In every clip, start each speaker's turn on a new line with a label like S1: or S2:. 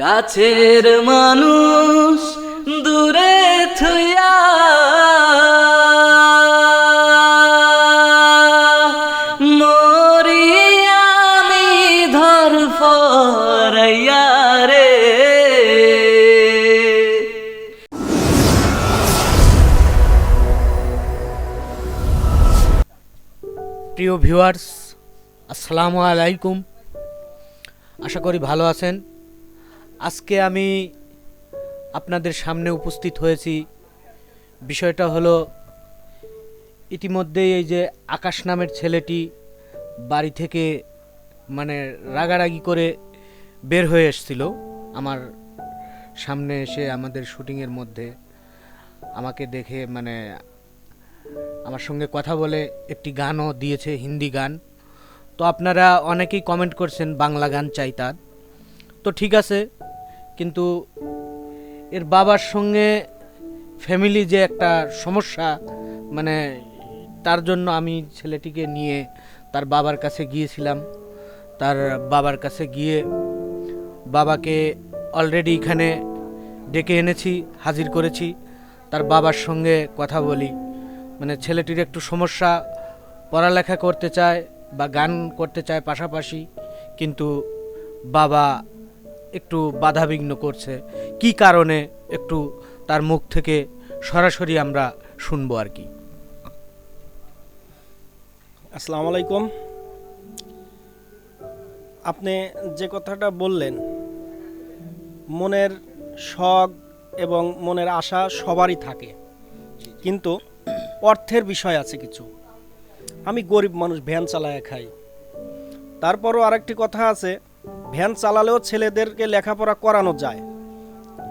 S1: কাছের মানুষ দূরে থুয়া মরি আমি ধর ফরাইয়া রে।
S2: প্রিয় ভিউয়ার্স, আসসালামু আলাইকুম। আশা করি ভালো আছেন। আজকে আমি আপনাদের সামনে উপস্থিত হয়েছি। বিষয়টা হলো, ইতিমধ্যেই এই যে আকাশ নামের ছেলেটি বাড়ি থেকে মানে রাগারাগি করে বের হয়ে এসছিল আমার সামনে এসে আমাদের শুটিংয়ের মধ্যে। আমাকে দেখে মানে আমার সঙ্গে কথা বলে একটি গানও দিয়েছে, হিন্দি গান। তো আপনারা অনেকেই কমেন্ট করছেন, বাংলা গান চাই তার। তো ঠিক আছে কিন্তু এর বাবার সঙ্গে ফ্যামিলি যে একটা সমস্যা মানে তার জন্য আমি ছেলেটিকে নিয়ে তার বাবার কাছে গিয়েছিলাম। তার বাবার কাছে গিয়ে বাবাকে অলরেডি এখানে ডেকে এনেছি, হাজির করেছি। তার বাবার সঙ্গে কথা বলি। মানে ছেলেটির একটু সমস্যা, পড়ালেখা করতে চায় বা গান করতে চায় পাশাপাশি, কিন্তু বাবা একটু বাধাবিঘ্ন করছে। কি কারণে একটু তার মুখ থেকে সরাসরি আমরা শুনব আর কি।
S3: আসসালামু আলাইকুম। আপনি যে কথাটা বললেন, মনের শখ এবং মনের আশা সবারই থাকে। কিন্তু অর্থের বিষয় আছে কিছু। আমি গরিব মানুষ, ভ্যান চালায় খাই। তারপরও আরেকটি কথা আছে ভ্যান চালালেও ছেলেদেরকে লেখাপড়া করানো যায়।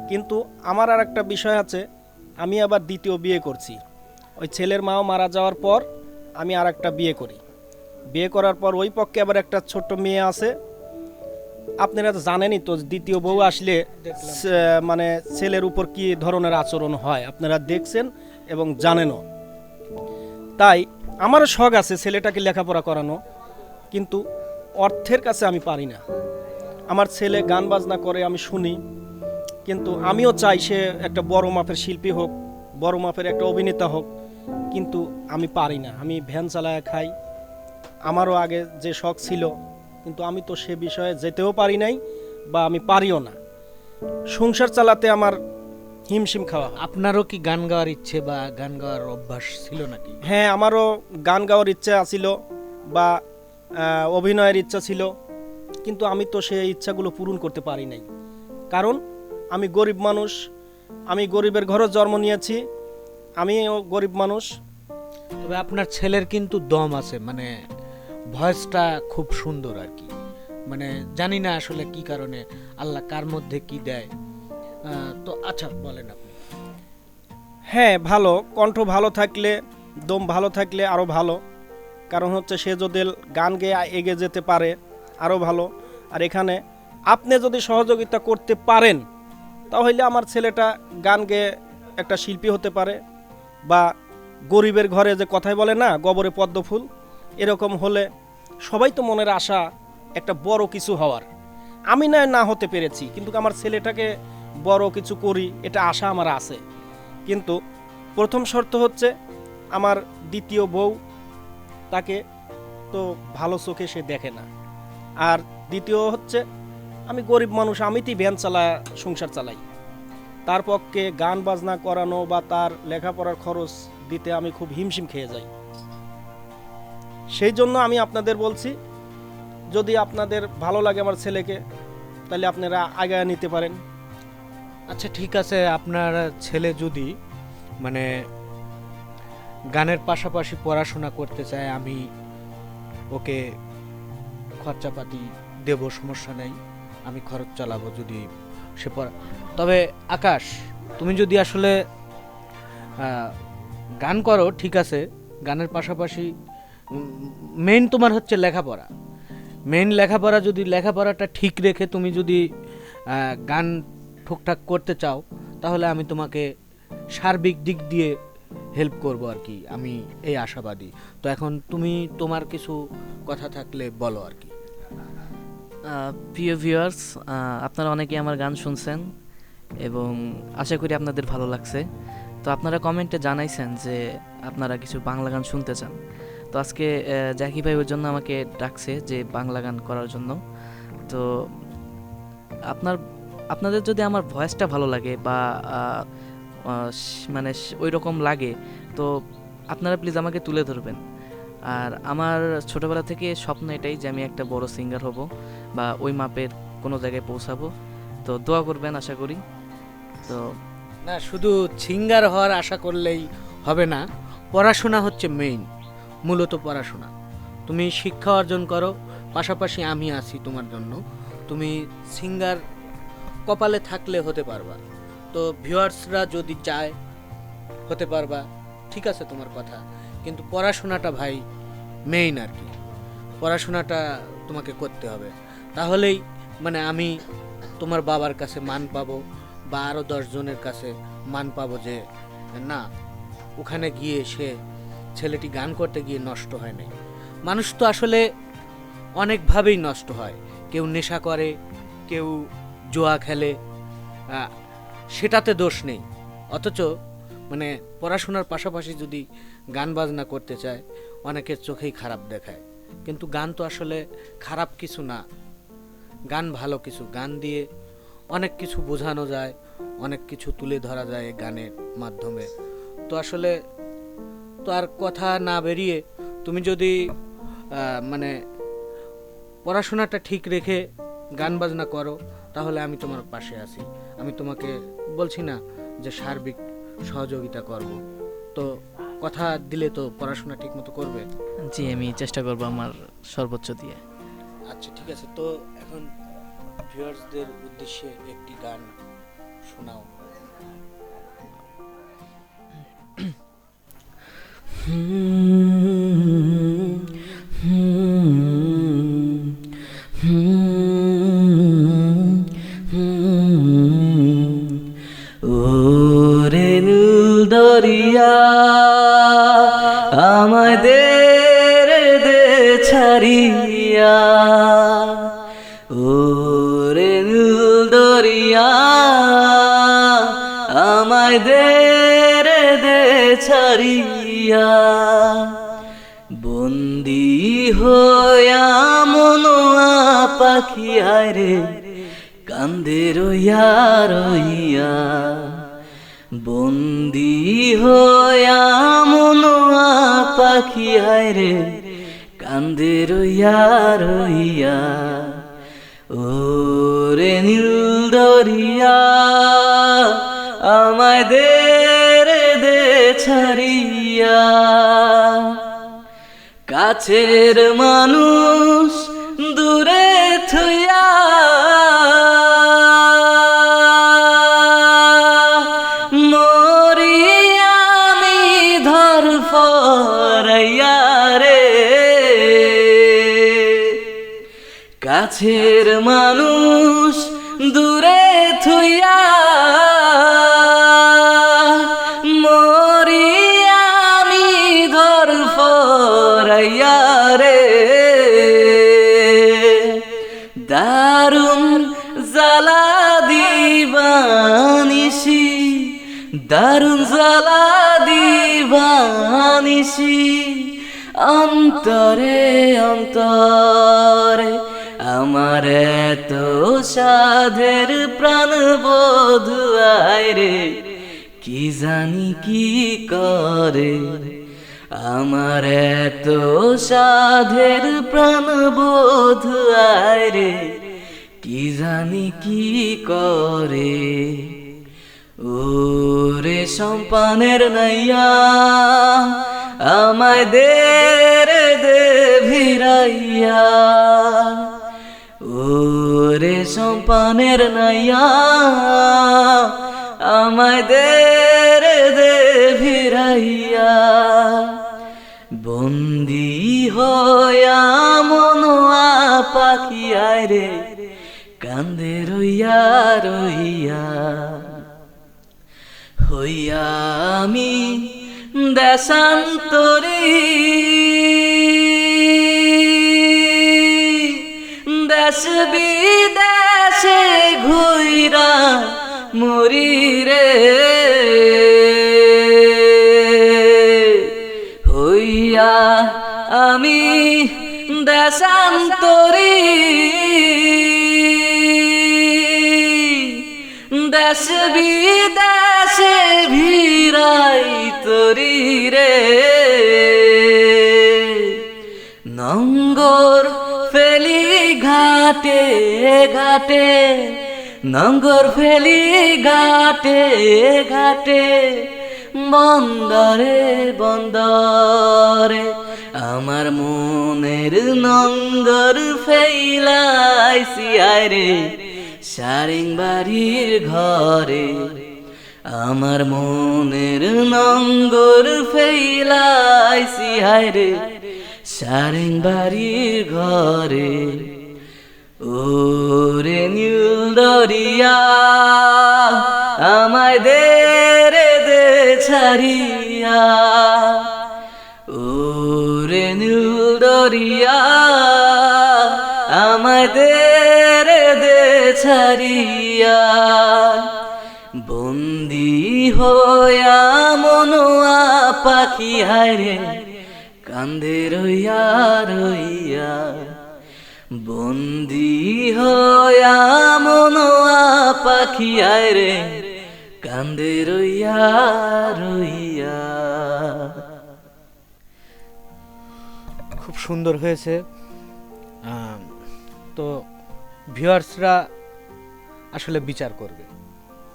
S3: কিন্তু আমার আর একটা বিষয় আছে আমি আবার দ্বিতীয় বিয়ে করছি। ওই ছেলের মাও মারা যাওয়ার পর আমি আর একটা বিয়ে করি। বিয়ে করার পর ওই পক্ষে আবার একটা ছোট্ট মেয়ে আছে। আপনারা তো জানেনই তো দ্বিতীয় বউ আসলে মানে ছেলের উপর কি ধরনের আচরণ হয় আপনারা দেখছেন এবং জানেনও। তাই আমারও শখ আছে ছেলেটাকে লেখাপড়া করানো কিন্তু অর্থের কাছে আমি পারি না। আমার ছেলে গান বাজনা করে আমি শুনি। কিন্তু আমিও চাই সে একটা বড় মাপের শিল্পী হোক বড় মাপের একটা অভিনেতা হোক। কিন্তু আমি পারি না। আমি ভ্যান চালায় খাই। আমারও আগে যে শখ ছিল কিন্তু আমি তো সে বিষয়ে যেতেও পারি নাই বা আমি পারিও না। সংসার চালাতে আমার হিমশিম খাওয়া
S2: আপনারও কি গান গাওয়ার ইচ্ছে বা গান গাওয়ার অভ্যাস ছিল নাকি?
S3: হ্যাঁ আমারও গান গাওয়ার ইচ্ছে ছিল বা অভিনয়ের ইচ্ছা ছিল কিন্তু আমি তো সেই ইচ্ছাগুলো পূরণ করতে পারি নাই। কারণ আমি গরিব মানুষ আমি গরিবের ঘরে জন্ম নিয়েছি আমিও গরিব মানুষ।
S2: তবে আপনার ছেলের কিন্তু দম আছে মানে ভয়েসটা খুব সুন্দর আর কি। মানে জানি না আসলে কি কারণে আল্লাহ কার মধ্যে কি দেয়। তো আচ্ছা বলেন আপনি।
S3: হ্যাঁ ভালো। কণ্ঠ ভালো থাকলে দম ভালো থাকলে আরও ভালো। কারণ হচ্ছে সে যদি গান গেয়ে এগিয়ে যেতে পারে, আরও ভালো। আর এখানে আপনি যদি সহযোগিতা করতে পারেন, তাহলে আমার ছেলেটা গান গেয়ে একটা শিল্পী হতে পারে বা গরিবের ঘরে যে কথাই বলে না, গবরে পদ্ম ফুল, এরকম হলে সবাই তো মনের আশা একটা বড় কিছু হওয়ার। আমি নয় না হতে পেরেছি, কিন্তু আমার ছেলেটাকে বড় কিছু করি, এটা আশা আমার আছে। কিন্তু প্রথম শর্ত হচ্ছে আমার দ্বিতীয় বউ তাকে তো ভালো চোখে সে দেখে না। আর দ্বিতীয় হচ্ছে, আমি গরিব মানুষ আমিতেই ভ্যান চালা সংসার চালাই। তার পক্ষে গান বাজনা করানো বা তার লেখাপড়ার খরচ দিতে আমি খুব হিমশিম খেয়ে যাই। সেই জন্য আমি আপনাদের বলছি, যদি আপনাদের ভালো লাগে আমার ছেলেকে, তাহলে আপনারা আগায় নিতে পারেন।
S2: আচ্ছা ঠিক আছে, আপনার ছেলে যদি মানে গানের পাশাপাশি পড়াশোনা করতে চায়, আমি ওকে খরচাপাতি দেব, সমস্যা নেই। আমি খরচ চালাবো যদি সে পড়া, তবে আকাশ, তুমি যদি আসলে গান করো, ঠিক আছে। গানের পাশাপাশি মেইন তোমার হচ্ছে লেখাপড়া। মেইন লেখাপড়া যদি, লেখাপড়াটা ঠিক রেখে তুমি যদি গান ঠিকঠাক করতে চাও, তাহলে আমি তোমাকে সার্বিক দিক দিয়ে হেল্প করব আর কি, আমি এই আশাবাদী। তো এখন তুমি, তোমার কিছু কথা থাকলে বলো আর কি।
S1: প্রিয় ভিউয়ার্স আপনারা অনেকেই আমার গান শুনছেন এবং আশা করি আপনাদের ভালো লাগছে। তো আপনারা কমেন্টে জানাইছেন যে আপনারা কিছু বাংলা গান শুনতে চান। তো আজকে জাকি ভাই ওর জন্য আমাকে ডাকছে যে বাংলা গান করার জন্য। তো আপনার, আপনাদের যদি আমার ভয়েসটা ভালো লাগে বা মানে ওই রকম লাগে। তো আপনারা প্লিজ আমাকে তুলে ধরবেন। আর আমার ছোটবেলা থেকে স্বপ্ন এটাই যে আমি একটা বড় সিঙ্গার হব বা ওই মাপের কোনো জায়গায় পৌঁছাবো। তো দোয়া করবেন, আশা করি। তো
S2: না, শুধু সিঙ্গার হওয়ার আশা করলেই হবে না, পড়াশোনা হচ্ছে মেইন মূলত পড়াশোনা। তুমি শিক্ষা অর্জন করো, পাশাপাশি আমি আছি তোমার জন্য। তুমি সিঙ্গার কপালে থাকলে হতে পারবা। তো ভিউয়ার্সরা যদি চায়, হতে পারবা। ঠিক আছে তোমার কথা, কিন্তু পড়াশোনাটা ভাই মেইন আর কি। পড়াশোনাটা তোমাকে করতে হবে। তাহলেই মানে আমি তোমার বাবার কাছে মান পাবো, বা আরও দশজনের কাছে মান পাবো যে, না, ওখানে গিয়ে সে ছেলেটি গান করতে গিয়ে নষ্ট হয় নাই। মানুষ তো আসলে অনেকভাবেই নষ্ট হয়। কেউ নেশা করে, কেউ জোয়া খেলে সেটাতে দোষ নেই। অথচ মানে পড়াশোনার পাশাপাশি যদি গান বাজনা করতে চায়, অনেকের চোখেই খারাপ দেখায়। কিন্তু গান তো আসলে খারাপ কিছু না। গান ভালো কিছু। গান দিয়ে অনেক কিছু বোঝানো যায়, অনেক কিছু তুলে ধরা যায় গানের মাধ্যমে। তো আসলে, তো আর কথা না বেরিয়ে তুমি যদি মানে পড়াশোনাটা ঠিক রেখে গান বাজনা করো তাহলে আমি তোমার পাশে আছি। আমি তোমাকে বলছি না যে সার্বিক সহযোগিতা করব। তো কথা দিলে তো পড়াশোনা ঠিক মতো করবে?
S1: জি আমি চেষ্টা করব আমার সর্বোচ্চ দিয়ে।
S2: আচ্ছা ঠিক আছে। তো এখন ভিউয়ার্সদের উদ্দেশ্যে একটি গান শোনাও।
S1: ওরে ওরে নীল দরিয়া আমাদের দে ছাড়িয়া। বন্দি হইয়া মনোয়া পাখি রে, কান্দে রইয়া রইয়া। বন্দি হইয়া মনোয়া পাখি রে, কান্দে রইয়া রইয়া। ওরে নীল দরিয়া আমাদের দে ছাড়িয়া। কাছের মানুষ দূরে থুয়া কাছের মানুষ দূরে থুইয়া মরি আমি ঘর ফরাইয়া রে। দারুণ জ্বালা দিবানিসি দারুণ জ্বালা দিবানিসি অন্তরে অন্তরে আমার তো সাধের প্রাণ বোধুয়ায় রে। কি জানি কি করে? আমার তো সাধের প্রাণ বোধুয়ায় রে। কি জানি কি করে? ওরে সম্পানের নাইয়া আমায় দে রে দে ভিড়াইয়া। ওরে সম্পানের নাইয়া, আমায় দে রে দে ভিড়াইয়া বন্দি হইয়া মনোয়া পাখিয়ায় রে, কান্দে রইয়া রইয়া। হইয়া আমি দেশান্তরী বিদেশে ঘুইরা মরি রে হইয়া আমি দেশান্তরী। দেশ বিদেশে ভিড়াই তরি রে। নঙ্গর ফেলি ঘাটে ঘাটে, নঙ্গর ফেলি ঘাটে ঘাটে, বন্দরে বন্দরে। আমার মনের নঙ্গর ফেলাইছি আয় রে সারিং বাড়ির ঘরে। আমার মনের নঙ্গর ফেলাইছি হায় রে সারেং বাড়ির ঘরে। ওরে নীল দরিয়া আমায় দে রে দে ছাড়িয়া। ওরে নীল দরিয়া আমায় দে রে দে ছাড়িয়া। বন্দি হইয়া মনোয়া পাখি হারে কান্দে রইয়া রইয়া। বন্দি হইয়া মনোয়া পাখি হারে কান্দে রইয়া রইয়া।
S2: খুব সুন্দর হয়েছে। তো ভিউয়ার্সরা আসলে বিচার করবে।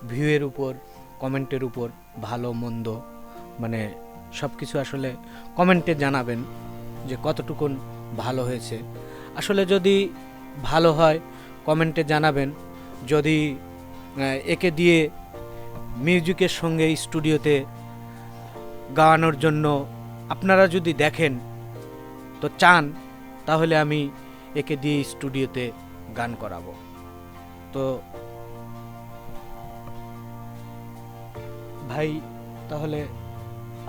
S2: ভিউয়ের উপর, কমেন্টের উপর, ভালো, মন্দ মানে সব কিছু আসলে কমেন্টে জানাবেন যে কতটুকুন ভালো হয়েছে। আসলে যদি ভালো হয়, কমেন্টে জানাবেন। যদি একে দিয়ে মিউজিকের সঙ্গে স্টুডিওতে গাওয়ানোর জন্য আপনারা যদি দেখেন, তো চান, তাহলে আমি একে দিয়ে স্টুডিওতে গান করাবো। তো ভাই, তাহলে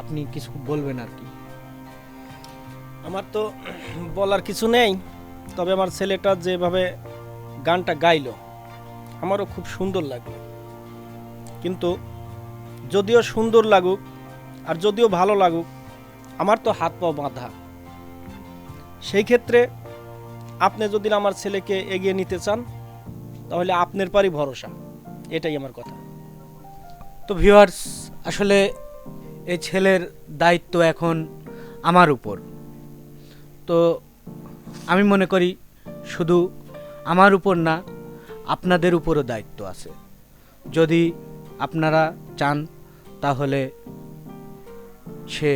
S2: আপনি কিছু বলবেন আর কি?
S3: আমার তো বলার কিছু নেই। তবে আমার ছেলেটা যেভাবে গানটা গাইলো, আমারও খুব সুন্দর লাগল। কিন্তু যদিও সুন্দর লাগুক আর যদিও ভালো লাগুক, আমার তো হাত পা বাঁধা। সেই ক্ষেত্রে আপনি যদি আমার ছেলেকে এগিয়ে নিতে চান, তাহলে আপনার পারই ভরসা। এটাই আমার কথা।
S2: তো ভিউয়ার্স আসলে এই ছেলের দায়িত্ব এখন আমার উপর। তো আমি মনে করি শুধু আমার উপর না, আপনাদের উপরও দায়িত্ব আছে। যদি আপনারা চান, তাহলে সে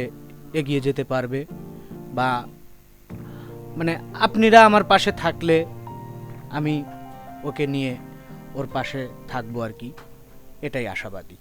S2: এগিয়ে যেতে পারবে বা মানে আপনারা আমার পাশে থাকলে আমি ওকে নিয়ে ওর পাশে থাকব আর কি। এটাই আশাবাদী।